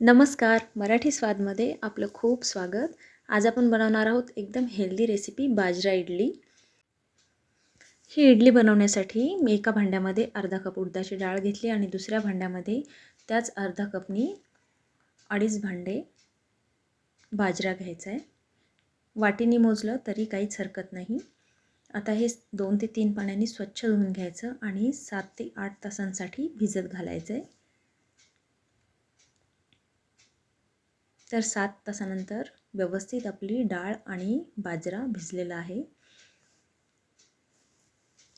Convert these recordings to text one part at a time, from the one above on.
नमस्कार मराठी स्वादमध्ये आपलं खूप स्वागत. आज आपण बनवणार आहोत एकदम हेल्दी रेसिपी बाजरा इडली. ही इडली बनवण्यासाठी मी एका भांड्यामध्ये अर्धा कप उडदाची डाळ घेतली आणि दुसऱ्या भांड्यामध्ये त्याच अर्धा कपनी अडीच भांडे बाजरा घ्यायचा आहे वाटीने मोजलं तरी काहीच हरकत नाही. आता हे दोन ते तीन पाण्याने स्वच्छ धुवून घ्यायचं आणि सात ते आठ तासांसाठी भिजत घालायचं आहे तर सात तासानंतर व्यवस्थित आपली डाळ आणि बाजरा भिजलेला आहे.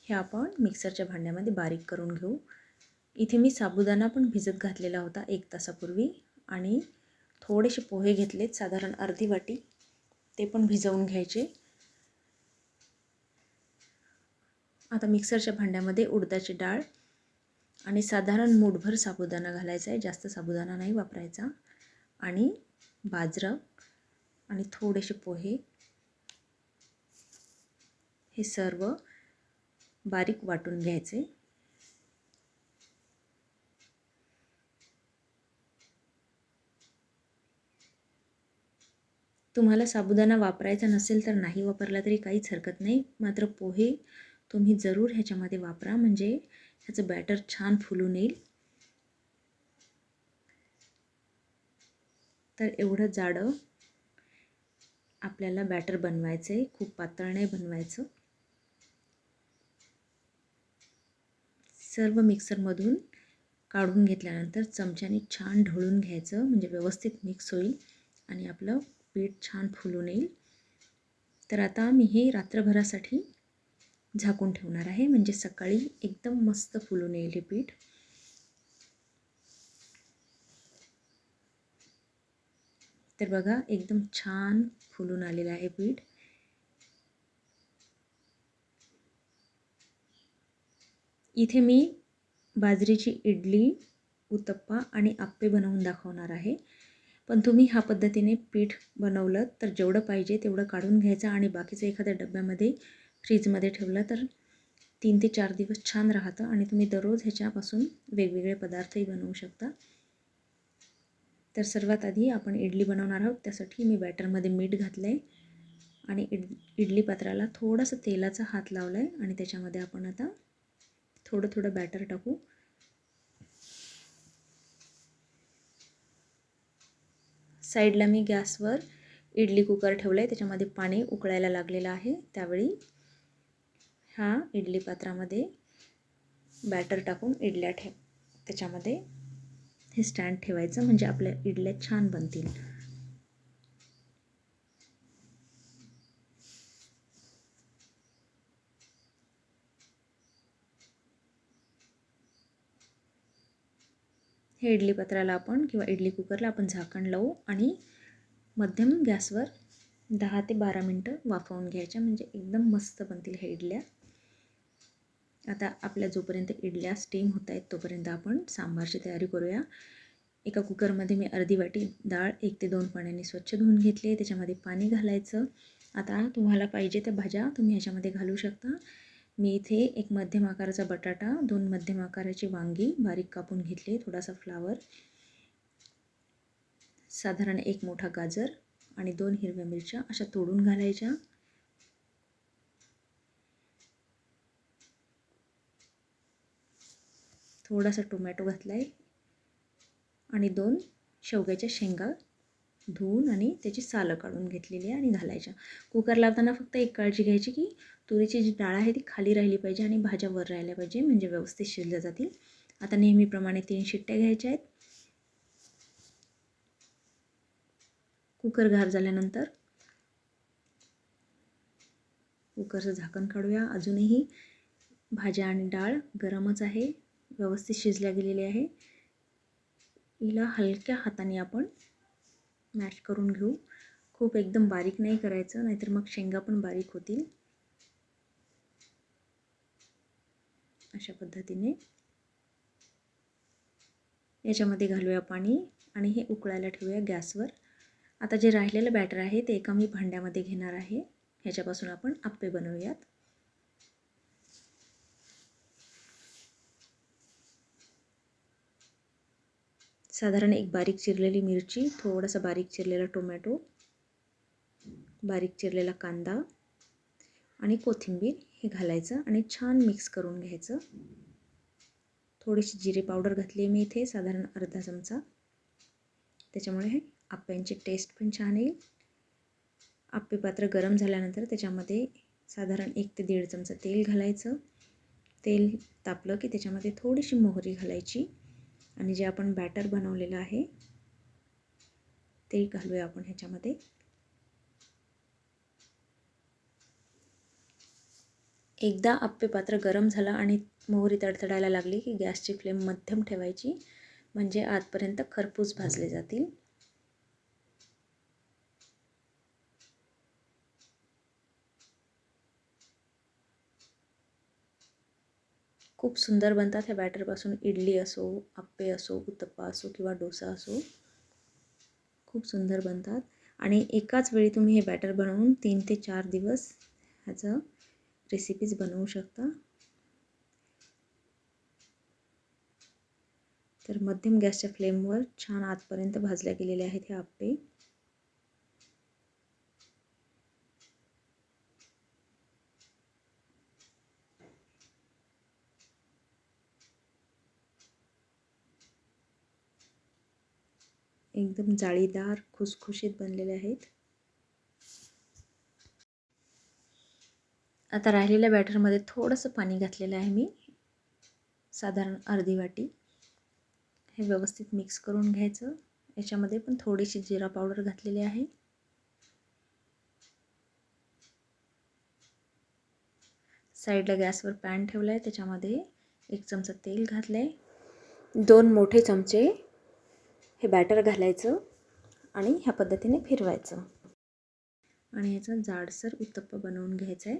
हे आपण मिक्सरच्या भांड्यामध्ये बारीक करून घेऊ. इथे मी साबुदाणा पण भिजत घातलेला होता एक तासापूर्वी आणि थोडेसे पोहे घेतलेत साधारण अर्धी वाटी. ते पण भिजवून घ्यायचे. आता मिक्सरच्या भांड्यामध्ये उडदाची डाळ आणि साधारण मूठभर साबुदाणा घालायचा आहे. जास्त साबुदाणा नाही वापरायचा. आणि बाजरं आणि थोडेसे पोहे. हे सर्व बारीक वाटून घ्यायचे. तुम्हाला साबुदाणा वापरायचा नसेल तर नाही वापरला तरी काहीच हरकत नाही. मात्र पोहे तुम्ही जरूर ह्याच्यामध्ये वापरा. म्हणजे ह्याचं बॅटर छान फुलून येईल. तर एवढं जाडं आपल्याला बॅटर बनवायचं आहे खूप पातळ नाही बनवायचं. सर्व मिक्सरमधून काढून घेतल्यानंतर चमच्याने छान ढवळून घ्यायचं. म्हणजे व्यवस्थित मिक्स होईल आणि आपलं पीठ छान फुलून येईल. तर आता मी हे रात्रभरासाठी झाकून ठेवणार आहे. म्हणजे सकाळी एकदम मस्त फुलून येईल हे पीठ. तर बघा एकदम छान फुलून आलेलं आहे पीठ. इथे मी बाजरीची इडली उत्तप्पा आणि आप्पे बनवून दाखवणार आहे. पण तुम्ही ह्या पद्धतीने पीठ बनवलं तर जेवढं पाहिजे तेवढं काढून घ्यायचं आणि बाकीचं एखाद्या डब्यामध्ये फ्रीजमध्ये ठेवलं तर तीन ते चार दिवस छान राहतं आणि तुम्ही दररोज ह्याच्यापासून वेगवेगळे पदार्थही बनवू शकता. तर सर्वात आधी आपण इडली बनवणार आहोत. त्यासाठी मी बॅटरमध्ये मीठ घातलं आहे आणि इड इडली पात्राला थोडंसं तेलाचा हात लावला आहे आणि त्याच्यामध्ये आपण आता थोडं थोडं बॅटर टाकू. साईडला मी गॅसवर इडली कुकर ठेवलं आहे त्याच्यामध्ये पाणी उकळायला लागलेलं आहे. त्यावेळी हा इडली पात्रामध्ये बॅटर टाकून इडल्या ठेव त्याच्यामध्ये हे स्टँड ठेवायचं म्हणजे आपल्या इडल्या छान बनतील. हे इडली पत्राला आपण किंवा इडली कुकरला आपण झाकण लावू आणि मध्यम गॅसवर दहा ते बारा मिनटं वाफवून घ्यायच्या म्हणजे एकदम मस्त बनतील हे इडल्या. आता आपल्या जोपर्यंत इडल्या स्टीम होत आहेत तोपर्यंत आपण सांबारची तयारी करूया. एका कुकरमध्ये मी अर्धी वाटी डाळ एक ते दोन पाण्याने स्वच्छ धुवून घेतली त्याच्यामध्ये पाणी घालायचं. आता तुम्हाला पाहिजे त्या भाज्या तुम्ही ह्याच्यामध्ये घालू शकता. मी इथे एक मध्यम आकाराचा बटाटा दोन मध्यम आकाराची वांगी बारीक कापून घेतले थोडासा फ्लावर साधारण एक मोठा गाजर आणि दोन हिरव्या मिरच्या अशा तोडून घालायच्या. थोडासा टोमॅटो घातला आहे आणि दोन शेवग्याच्या शेंगा धुवून आणि त्याची सालं काढून घेतलेली आहे आणि घालायच्या. कुकर लावताना फक्त एक काळजी घ्यायची की तुरीची जी डाळ आहे ती खाली राहिली पाहिजे आणि भाज्या वर राहिल्या पाहिजे म्हणजे व्यवस्थित शिजल्या जातील. आता नेहमीप्रमाणे तीन शिट्ट्या घ्यायच्या आहेत. कुकर घार झाल्यानंतर कुकरचं झाकण काढूया. अजूनही भाज्या आणि डाळ गरमच आहे. व्यवस्थित शिजल्या गेलेली आहे. हिला हलक्या हाताने आपण मॅश करून घेऊ. खूप एकदम बारीक नाही करायचं नाहीतर मग शेंगा पण बारीक होतील. अशा पद्धतीने. याच्यामध्ये घालूया पाणी आणि हे उकळायला ठेवूया गॅसवर. आता जे राहिलेलं बॅटर आहे ते एका मी भांड्यामध्ये घेणार आहे. ह्याच्यापासून आपण आप्पे बनवूयात. साधारण एक बारीक चिरलेली मिरची थोडासा बारीक चिरलेला टोमॅटो बारीक चिरलेला कांदा आणि कोथिंबीर हे घालायचं आणि छान मिक्स करून घ्यायचं. थोडीशी जिरे पावडर घातली आहे मी इथे साधारण अर्धा चमचा. त्याच्यामुळे हे आप्यांची टेस्ट पण छान येईल. आप्पे पात्र गरम झाल्यानंतर त्याच्यामध्ये साधारण एक ते दीड चमचा तेल घालायचं. तेल तापलं की त्याच्यामध्ये थोडीशी मोहरी घालायची. आणि जे आपण बॅटर बनवलेलं आहे ते घालूया आपण ह्याच्यामध्ये. एकदा आप्पे पात्र गरम झालं आणि मोहरी तडतडायला लागली की गॅसची फ्लेम मध्यम ठेवायची म्हणजे आतपर्यंत खरपूस भाजले जातील. खूप सुंदर बनतात. ह्या बॅटरपासून इडली असो आप्पे असो उत्तप्पा असो किंवा डोसा असो खूप सुंदर बनतात. आणि एकाच वेळी तुम्ही हे बॅटर बनवून तीन ते चार दिवस ह्याचं रेसिपीज बनवू शकता. तर मध्यम गॅसच्या फ्लेमवर छान आतपर्यंत भाजल्या गेलेले आहेत हे आप्पे. एकदम जाळीदार खुसखुशीत बनलेले आहेत. आता राहिलेल्या बॅटरमध्ये थोडंसं पाणी घातलेलं आहे मी. साधारण अर्धी वाटी. हे व्यवस्थित मिक्स करून घ्यायचं. याच्यामध्ये पण थोडीशी जिरा पावडर घातलेली आहे. साईडला गॅसवर पॅन ठेवला आहे त्याच्यामध्ये एक चमचा तेल घातलं आहे दोन मोठे चमचे हे बॅटर घालायचं आणि ह्या पद्धतीने फिरवायचं. आणि ह्याचा जाडसर उत्तप्पा बनवून घ्यायचा आहे.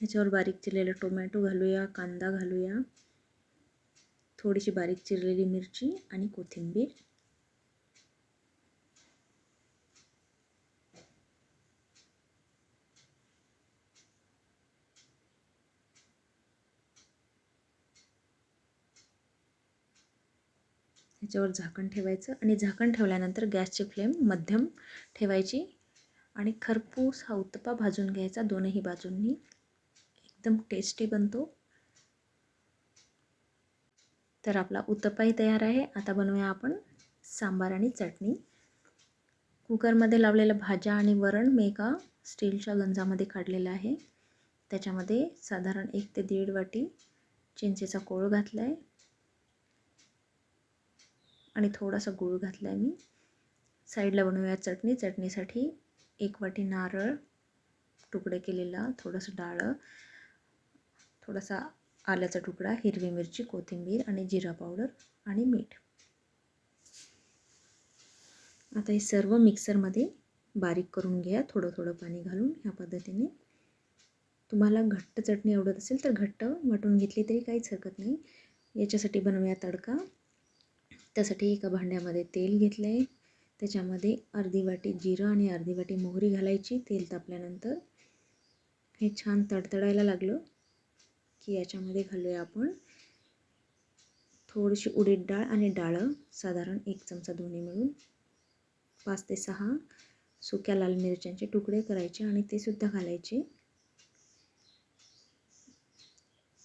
ह्याच्यावर बारीक चिरलेला टोमॅटो घालूया कांदा घालूया थोडीशी बारीक चिरलेली मिरची आणि कोथिंबीर. ह्याच्यावर झाकण ठेवायचं आणि झाकण ठेवल्यानंतर गॅसची फ्लेम मध्यम ठेवायची आणि खरपूस हा उत्तपा भाजून घ्यायचा. दोनही बाजूंनी एकदम टेस्टी बनतो. तर आपला उत्तपाही तयार आहे. आता बनवूया आपण सांबार आणि चटणी. कुकरमध्ये लावलेल्या भाज्या आणि वरण मी एका स्टीलच्या गंजामध्ये काढलेलं आहे. त्याच्यामध्ये साधारण एक ते दीड वाटी चिंचेचा कोळ घातला आहे आणि थोडासा गूळ घातला आहे मी. साईडला बनवूया चटणी. चटणीसाठी एक वाटी नारळ तुकडे केलेला थोडंसं डाळं थोडासा आल्याचा तुकडा हिरवी मिरची कोथिंबीर आणि जिरा पावडर आणि मीठ. आता हे सर्व मिक्सरमध्ये बारीक करून घ्या. थोडं थोडं पाणी घालून ह्या पद्धतीने. तुम्हाला घट्ट चटणी आवडत असेल तर घट्ट वाटून घेतली तरी काहीच हरकत नाही. याच्यासाठी बनवूया तडका. त्यासाठी एका भांड्यामध्ये तेल घेतलं आहे. त्याच्यामध्ये अर्धी वाटी जिरं आणि अर्धी वाटी मोहरी घालायची. तेल तापल्यानंतर हे छान तडतडायला लागलं की याच्यामध्ये घालूया आपण थोडीशी उडीद डाळ आणि डाळं साधारण एक चमचा दोन्ही मिळून. पाच ते सहा सुक्या लाल मिरच्यांचे तुकडे करायचे आणि ते सुद्धा घालायचे.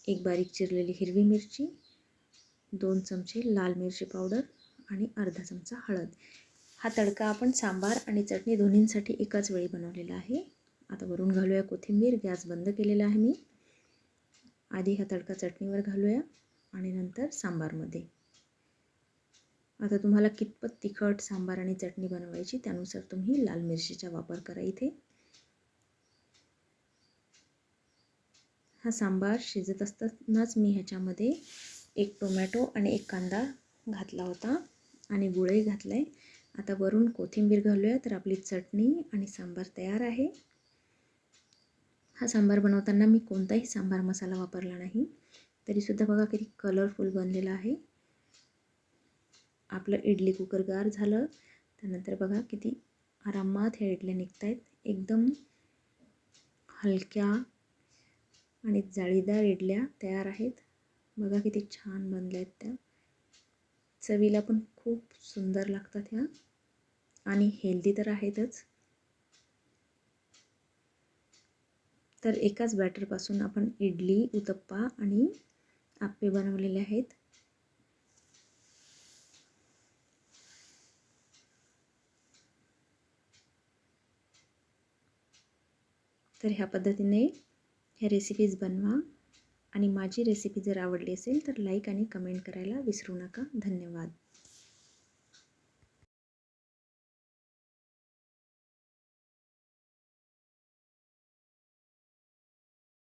एक बारीक चिरलेली हिरवी मिरची दोन चमचे लाल मिरची पावडर आणि अर्धा चमचा हळद. हा तडका आपण सांबार आणि चटणी दोन्हींसाठी एकाच वेळी बनवलेला आहे. आता वरून घालूया कोथिंबीर. गॅस बंद केलेला आहे मी. आधी हा तडका चटणीवर घालूया आणि नंतर सांबारमध्ये. आता तुम्हाला कितपत तिखट सांबार आणि चटणी बनवायची त्यानुसार तुम्ही लाल मिरचीचा वापर करा इथे. हा सांबार शिजत असतानाच मी ह्याच्यामध्ये एक टोमॅटो आणि एक कांदा घातला होता आणि गुळही घातला आहे आता वरून कोथिंबीर घालूया. तर आपली चटणी आणि सांबार तयार आहे. हा सांबार बनवताना मी कोणताही सांबार मसाला वापरला नाही. तरीसुद्धा बघा किती कलरफुल बनलेला आहे. आपलं इडली कुकर गार झालं. त्यानंतर बघा किती आरामात ह्या इडल्या निघत आहेत एकदम हलक्या आणि जाळीदार इडल्या तयार आहेत. बघा किती छान बनल्या आहेत त्या. चवीला पण खूप सुंदर लागतात ह्या. आणि हेल्दी तर आहेतच. तर एकाच बॅटरपासून आपण इडली उत्तप्पा आणि आप्पे बनवलेले आहेत. तर ह्या पद्धतीने ह्या रेसिपीज बनवा. आणि माझी रेसिपी जर आवडली असेल तर लाईक आणि कमेंट करायला विसरू नका. धन्यवाद.